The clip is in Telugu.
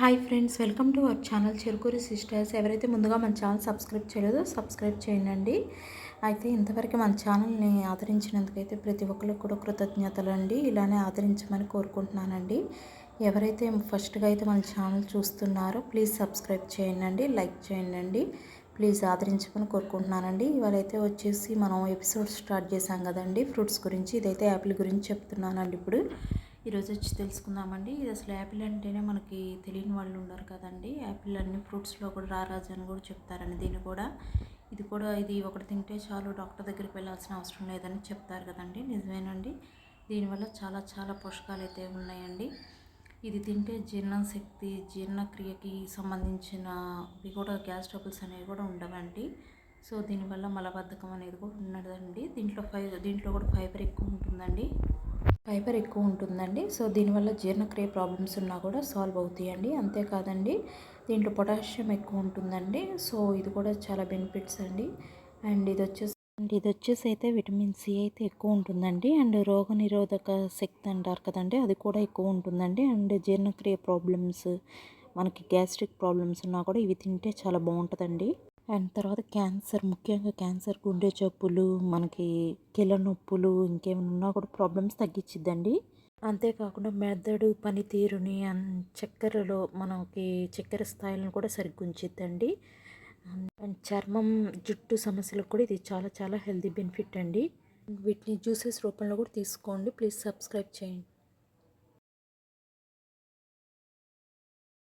Hi friends welcome to our channel Cherukuri sisters. ఎవరైతే ముందుగా మన ఛానల్ సబ్స్క్రైబ్ చేయలేదో సబ్స్క్రైబ్ చేయండి. అయితే ఇంతవరకు మన ఛానల్ని ఆదరించినందుకైతే ప్రతి ఒక్కరికి కూడా కృతజ్ఞతలు అండి ఇలానే ఆదరించమని కోరుకుంటున్నానండి. ఎవరైతే ఫస్ట్గా అయితే మన ఛానల్ చూస్తున్నారో ప్లీజ్ సబ్స్క్రైబ్ చేయండి లైక్ చేయండి ప్లీజ్ ఆదరించమని కోరుకుంటున్నానండి. ఇవాళ అయితే వచ్చేసి మనం ఎపిసోడ్ స్టార్ట్ చేసాం కదండి ఫ్రూట్స్ గురించి. ఇదైతే యాపిల్ గురించి చెప్తున్నానండి ఇప్పుడు. ఈరోజు వచ్చి తెలుసుకుందామండి. ఇది అసలు యాపిల్ అంటేనే మనకి తెలియని వాళ్ళు ఉండరు కదండి. యాపిల్ అన్ని ఫ్రూట్స్లో కూడా రారాజు అని కూడా చెప్తారండి దీన్ని కూడా. ఇది కూడా ఇది ఒకటి తింటే చాలు డాక్టర్ దగ్గరికి వెళ్ళాల్సిన అవసరం లేదని చెప్తారు కదండి. నిజమేనండి. దీనివల్ల చాలా చాలా పోషకాలు అయితే ఉన్నాయండి. ఇది తింటే జీర్ణశక్తి జీర్ణక్రియకి సంబంధించినవి కూడా గ్యాస్ ట్రబుల్స్ అనేవి కూడా ఉండవండి. సో దీనివల్ల మలబద్ధకం అనేది కూడా ఉన్నదండి దీంట్లో ఫై దీంట్లో కూడా ఫైబర్ ఎక్కువ ఉంటుందండి. ఫైబర్ ఎక్కువ ఉంటుందండి. సో దీనివల్ల జీర్ణక్రియ ప్రాబ్లమ్స్ ఉన్నా కూడా సాల్వ్ అవుతాయండి. అంతేకాదండి దీంట్లో పొటాషియం ఎక్కువ ఉంటుందండి. సో ఇది కూడా చాలా బెనిఫిట్స్ అండి. అండ్ ఇది వచ్చేసి అండ్ ఇది వచ్చేసి అయితే విటమిన్ సి అయితే ఎక్కువ ఉంటుందండి. అండ్ రోగ నిరోధక శక్తి అంటారు కదండి అది కూడా ఎక్కువ ఉంటుందండి. అండ్ జీర్ణక్రియ ప్రాబ్లమ్స్ మనకి గ్యాస్ట్రిక్ ప్రాబ్లమ్స్ ఉన్నా కూడా ఇవి తింటే చాలా బాగుంటుందండి. అండ్ తర్వాత క్యాన్సర్ ముఖ్యంగా క్యాన్సర్ గుండె జబ్బులు మనకి కిల నొప్పులు ఇంకేమైనా ఉన్నా కూడా ప్రాబ్లమ్స్ తగ్గించిద్దండి అంతేకాకుండా మెదడు పనితీరుని చక్కెరలో మనకి చక్కెర స్థాయిలను కూడా సరిగ్గా ఉంచిద్దండి అండ్ చర్మం జుట్టు సమస్యలకు కూడా ఇది చాలా చాలా హెల్తీ బెనిఫిట్ అండి. వీటిని జ్యూసెస్ రూపంలో కూడా తీసుకోండి. ప్లీజ్ సబ్స్క్రైబ్ చేయండి.